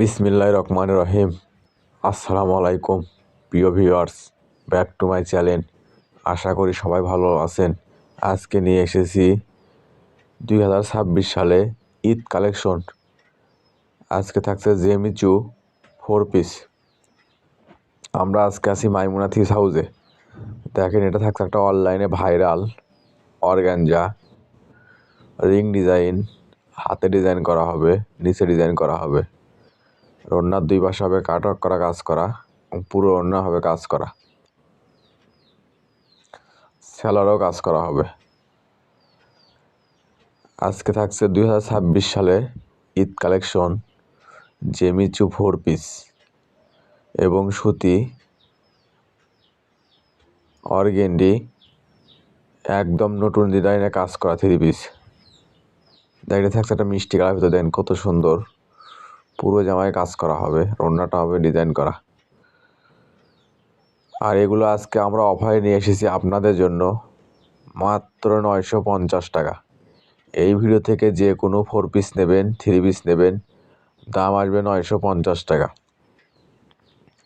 বিসমিল্লাহ রহমান রহিম। আসসালামু আলাইকুম প্রিয় viewers, back to my channel. আশা করি সবাই ভালো আছেন। আজকে নিয়ে এসেছি দুই হাজার ছাব্বিশ সালে ঈদ কালেকশন। আজকে থাকছে জেমিচু ফোর পিস। আমরা আজকে আছি মাইমুনা থিস হাউসে। দেখেন, এটা থাকছে একটা অনলাইনে ভাইরাল অর্গ্যানজা রিং ডিজাইন, হাতে ডিজাইন করা হবে, নিচে ডিজাইন করা হবে। ওড়নার দুই পাশে হবে কাটক করা কাজ করা পুরো ওড়না হবে কাজ করা। সেলারও কাজ করা হবে। আজকে থাকছে দুই হাজার ছাব্বিশ সালে ঈদ কালেকশন জেমিচু ফোর পিস এবং সুতি অর্গেন্ডি একদম নতুন ডিজাইনে কাজ করা থ্রি পিস। দেখতে থাকছে একটা মিষ্টি কালার ভিতরে দেন কত সুন্দর। পুরো জামায় কাজ করা হবে রান্নাটা হবে ডিজাইন করা। আর এগুলো আজকে আমরা অফারে নিয়ে এসেছি আপনাদের জন্য মাত্র নয়শো পঞ্চাশ টাকা। এই ভিডিও থেকে যে কোনো ফোর পিস নেবেন থ্রি পিস নেবেন, দাম আসবে নয়শো পঞ্চাশ টাকা।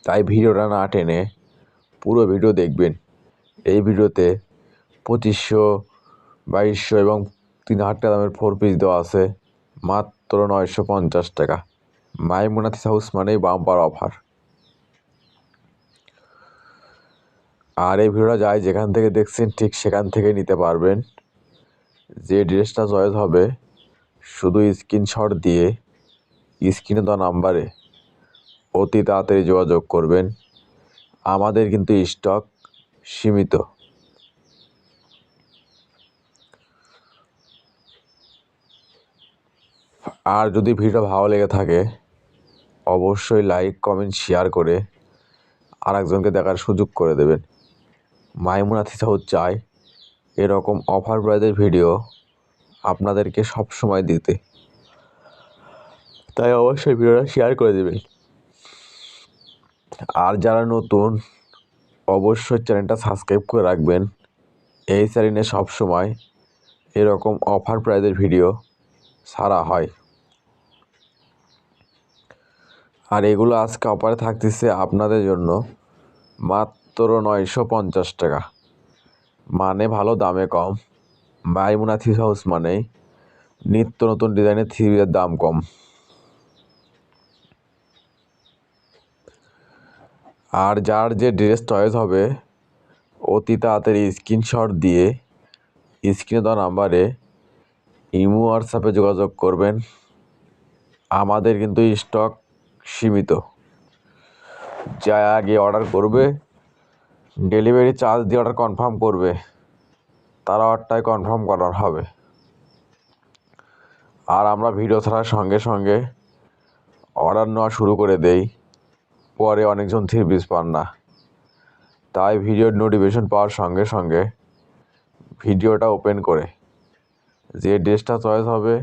তাই ভিডিওটা না টেনে পুরো ভিডিও দেখবেন। এই ভিডিওতে পঁচিশশো, বাইশশো এবং তিন হাজার টাকা দামের ফোর পিস দেওয়া আছে, মাত্র নয়শো পঞ্চাশ টাকা। মাইমুনাথিস হাউস মানেই বাম্পার অফার। আর এই ভিডিওটা যায় যেখান থেকে দেখছেন, ঠিক সেখান থেকে নিতে পারবেন। যে ড্রেসটা চয়েস হবে, শুধু স্ক্রিনশট দিয়ে স্ক্রিনে দেওয়া নাম্বারে অতি তাড়াতাড়ি যোগাযোগ করবেন। আমাদের কিন্তু স্টক সীমিত। আর যদি ভিডিও ভালো লেগে থাকে অবশ্যই লাইক কমেন্ট শেয়ার করে আরেকজনকে দেখার সুযোগ করে দেবেন। মাইমুনা থিসাউদ চায় এরকম অফার প্রাইজের ভিডিও আপনাদেরকে সব সময় দিতে। তাই অবশ্যই ভিডিওটা শেয়ার করে দেবেন। আর যারা নতুন, অবশ্যই চ্যানেলটা সাবস্ক্রাইব করে রাখবেন। এই চ্যানেলে সবসময় এরকম অফার প্রাইজের ভিডিও সারা হয়। আর এগুলো আজকে অফারে থাকতেছে আপনাদের জন্য মাত্র নয়শো পঞ্চাশ টাকা। মানে ভালো, দামে কম। মাইমুনা থ্রি হাউস মানেই নিত্য নতুন ডিজাইনের থ্রির দাম কম। আর যার যে ড্রেস চয়েস হবে, অতি তাড়াতাড়ি স্ক্রিনশট দিয়ে স্ক্রিনে দেওয়া নাম্বারে ইমো, হোয়াটসঅ্যাপে যোগাযোগ করবেন। আমাদের কিন্তু স্টক সীমিত। যা আগে অর্ডার করবে ডেলিভারি চার্জ দিয়ে অর্ডার কনফার্ম করবে, তারা অর্ডারটাই কনফার্ম করার হবে। আর আমরা ভিডিও ছাড়ার সঙ্গে সঙ্গে অর্ডার নেওয়া শুরু করে দেই, পরে অনেকজন থ্রি পিস পান না। তাই ভিডিওর নোটিফিকেশন পাওয়ার সঙ্গে সঙ্গে ভিডিওটা ওপেন করে, যে ড্রেসটা চয়েস হবে,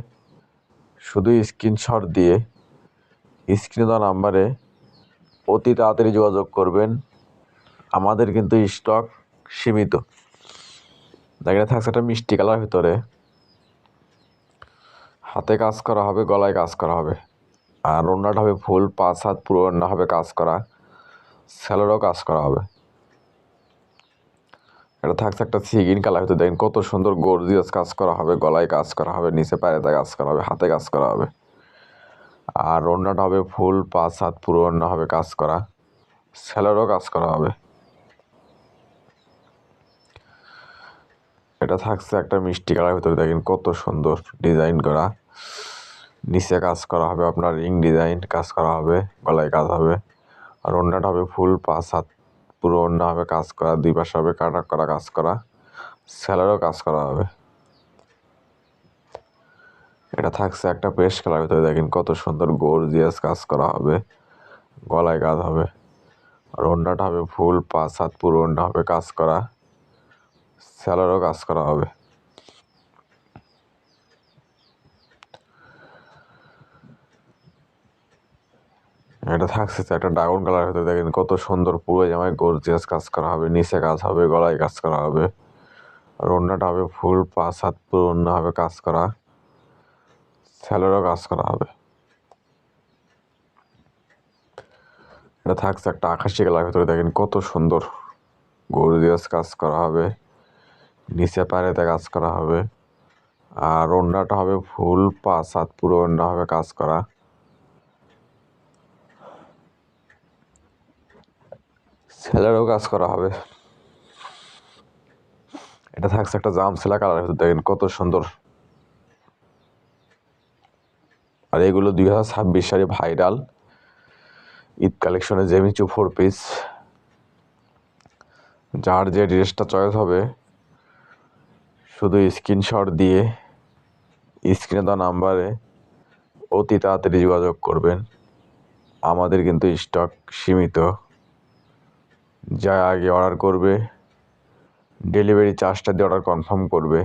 শুধু স্ক্রিনশট দিয়ে স্ক্রিনে দেওয়া নাম্বারে অতি তাড়াতাড়ি যোগাযোগ করবেন। আমাদের কিন্তু স্টক সীমিত। দেখে থাকছে একটা মিষ্টি কালার ভিতরে। হাতে কাজ করা হবে, গলায় কাজ করা হবে। আর ওড়নাটা হবে ফুল, পাঁচ হাত পুরো ওড়না হবে কাজ করা। স্যালোরও কাজ করা হবে। এটা থাকছে একটা সিগিন কালার ভিতরে। দেখেন, কত সুন্দর গর্জিয়াস কাজ করা হবে। গলায় কাজ করা হবে, নিচে পায়েতে কাজ করা হবে, হাতে কাজ করা হবে। আর ওড়নাটা হবে ফুল, পাঁচ হাত পুরো ওড়না হবে কাজ করা। স্যালোরও কাজ করা হবে। এটা থাকছে একটা মিষ্টি কালার ভিতরে, দেখেন কত সুন্দর ডিজাইন করা। নিচে কাজ করা হবে আপনার রিং ডিজাইন, কাজ করা হবে, গলায় কাজ হবে। আর ওড়নাটা হবে ফুল, পাঁচ হাত পুরো ওড়না হবে কাজ করা, দুই পাশে হবে কাটা করা, কাজ করা। স্যালারও কাজ করা হবে। এটা থাকছে একটা পেস্ট কালার ভিতরে, দেখেন কত সুন্দর গর্জিয়াস কাজ করা হবে, গলায় কাজ হবে আর ওড়নাটা হবে ফুল, পাঁচ হাত পুরো ওড়না হবে কাজ করা, স্যালারও কাজ করা হবে। এটা থাকছে একটা ড্রাগন কালার ভিতরে, দেখেন কত সুন্দর পুরো জামায় গর্জিয়াস কাজ করা হবে, নিচে কাজ হবে, গলায় কাজ করা হবে আর হবে ফুল, পাঁচ হাত পুরো ওড়না হবে কাজ করা। স্যালোরও কাজ করা হবে। এটা থাকছে একটা আকাশি কালার ভেতরে দেখেন কত সুন্দর গর্জিয়াস কাজ করা হবে। নিচে পাড়েতে কাজ করা হবে। আর ওড়নাটা হবে ফুল পাঁচ হাত পুরো ওড়না হবে কাজ করা। ছেলেরও কাজ করা হবে। এটা থাকছে একটা জাম সেলা কালার দেখেন কত সুন্দর আর এগুলো দুই হাজার ছাব্বিশ সালে ভাইরাল। ঈদ কালেকশনে জেমিচু ফোর পিস যার যে ড্রেসটা চয়েস হবে, শুধু স্ক্রিনশট দিয়ে স্ক্রিনে দেওয়া নাম্বারে অতি তাড়াতাড়ি যোগাযোগ করবেন। আমাদের কিন্তু স্টক সীমিত। যা আগে অর্ডার করবে ডেলিভারি চার্জটা দিয়ে অর্ডার কনফার্ম করবে,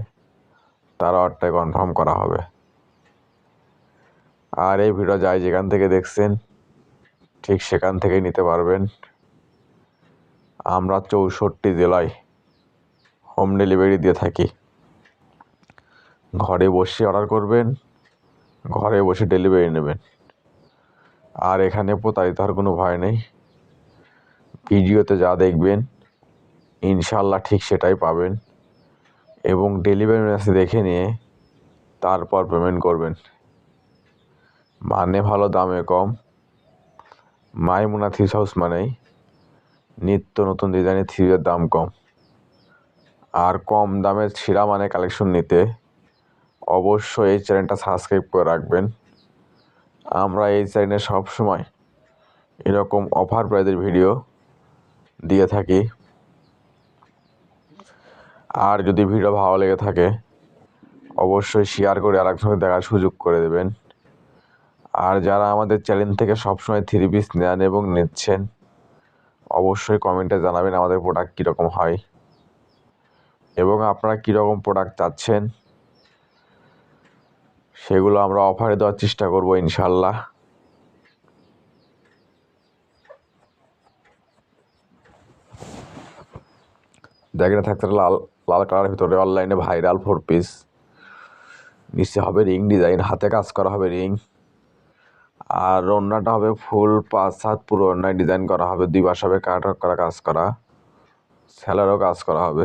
তার অর্ডারটাই কনফার্ম করা হবে। আর এই ভিডিও যাই যেখান থেকে দেখছেন, ঠিক সেখান থেকেই নিতে পারবেন। আমরা চৌষট্টি জেলায় হোম ডেলিভারি দিয়ে থাকি। ঘরে বসে অর্ডার করবেন, ঘরে বসে ডেলিভারি নেবেন। আর এখানে প্রতারিত হওয়ার কোনো ভয় নেই। ভিডিওতে যা দেখবেন ইনশাল্লাহ ঠিক সেটাই পাবেন। এবং ডেলিভারি মেসেজ দেখে নিয়ে তারপর পেমেন্ট করবেন। মানে ভালো দামে কম। মাইমুনা থ্রিস হাউস মানেই নিত্য নতুন ডিজাইনের থ্রিজের দাম কম। আর কম দামের ছিঁড়া মানে কালেকশন নিতে অবশ্যই এই চ্যানেলটা সাবস্ক্রাইব করে রাখবেন। আমরা এই চ্যানেলে সবসময় এরকম অফার প্রাইজের ভিডিও দিয়ে থাকি। আর যদি ভিডিও ভালো লেগে থাকে, অবশ্যই শেয়ার করে আরেকজনকে দেখার সুযোগ করে দেবেন। আর যারা আমাদের চ্যানেল থেকে সবসময় থ্রি পিস নেন এবং নিচ্ছেন, অবশ্যই কমেন্টে জানাবেন আমাদের প্রোডাক্ট কীরকম হয় এবং আপনারা কীরকম প্রোডাক্ট চাচ্ছেন। সেগুলো আমরা অফারে দেওয়ার চেষ্টা করব ইনশাল্লাহ। দেখেন থাকতে লাল লাল কালারের ভিতরে অনলাইনে ভাইরাল ফোর পিস নিচে হবে রিং ডিজাইন হাতে কাজ করা হবে রিং আর ওড়নাটা হবে ফুল পাঁচ হাত পুরো ওড়নায় ডিজাইন করা হবে, দুই পাশে হবে কাট করা কাজ করা স্যালারও কাজ করা হবে।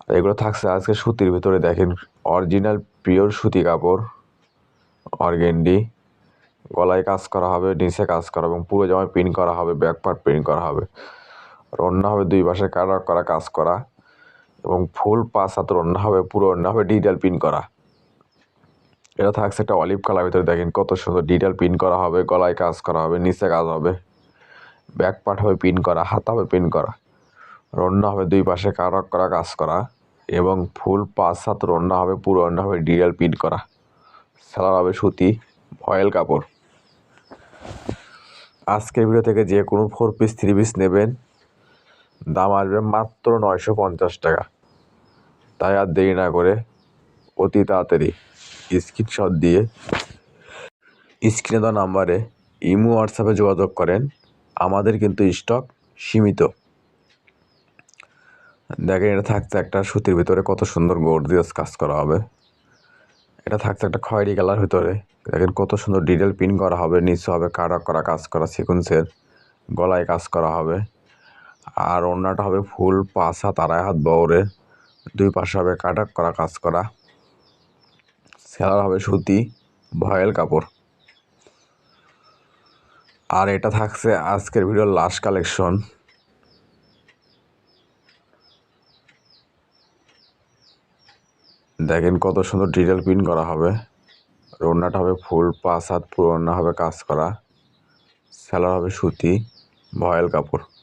আর এগুলো থাকছে আজকে সুতির ভিতরে, দেখেন অরিজিনাল পিওর সুতি কাপড় অর্গেন্ডি গলায় কাজ করা হবে, নিচে কাজ করা এবং পুরো জামায় প্রিন্ট করা হবে ব্যাক পার্ট প্রিন্ট করা হবে। রান্না হবে দুই পাশে কাটা করা, কাজ করা, এবং ফুল পাঁচ হাত রান্না হবে, পুরো রান্না হবে ডিটেল প্রিন্ট করা। এটা থাকছে একটা অলিভ কালার, ভিতরে দেখেন কত সুন্দর ডিটেল প্রিন্ট করা হবে, গলায় কাজ করা হবে, নিচে কাজ হবে। ব্যাক পার্ট হবে প্রিন্ট করা, হাত হবে প্রিন্ট করা, রন্না হবে দুই পাশে কারক করা কাজ করা, এবং ফুল পাঁচ সাত রান্না হবে, পুরো রান্না হবে ডিটেল প্রিন্ট করা। সালার হবে সুতি ভয়েল কাপড়। আজকের ভিডিও থেকে যে কোনো ফোর পিস থ্রি পিস নেবেন, দাম আসবে মাত্র নয়শো পঞ্চাশ টাকা। তাই আর দেরি না করে অতি তাড়াতাড়ি। স্ক্রিনশট দিয়ে স্ক্রিনে দেওয়া নাম্বারে ইমো হোয়াটসঅ্যাপে যোগাযোগ করেন। আমাদের কিন্তু স্টক সীমিত। দেখেন, এটা থাকছে একটা সুতির ভিতরে কত সুন্দর গর্জিয়াস কাজ করা হবে। এটা থাকছে একটা খয়েরি কালার ভিতরে। দেখেন, কত সুন্দর ডিটেল প্রিন্ট করা হবে। নিচে হবে কাটা করা, কাজ করা সিকুন্সের গলায় কাজ করা হবে। আর ওড়নাটা হবে ফুল হাত আড়াই হাত বহরে। দুই পাশে হবে কাটাক করা, কাজ করা। সেলার হবে সুতি, ভয়েল কাপড়। আর এটা থাকছে আজকের ভিডিওর লাস্ট কালেকশন। দেখেন কত সুন্দর ডিটেল প্রিন্ট করা হবে। রান্নাটা হবে ফুল, পাঁচ হাত পুরো রান্না হবে কাজ করা। সেলার হবে সুতি, ভয়েল কাপড়।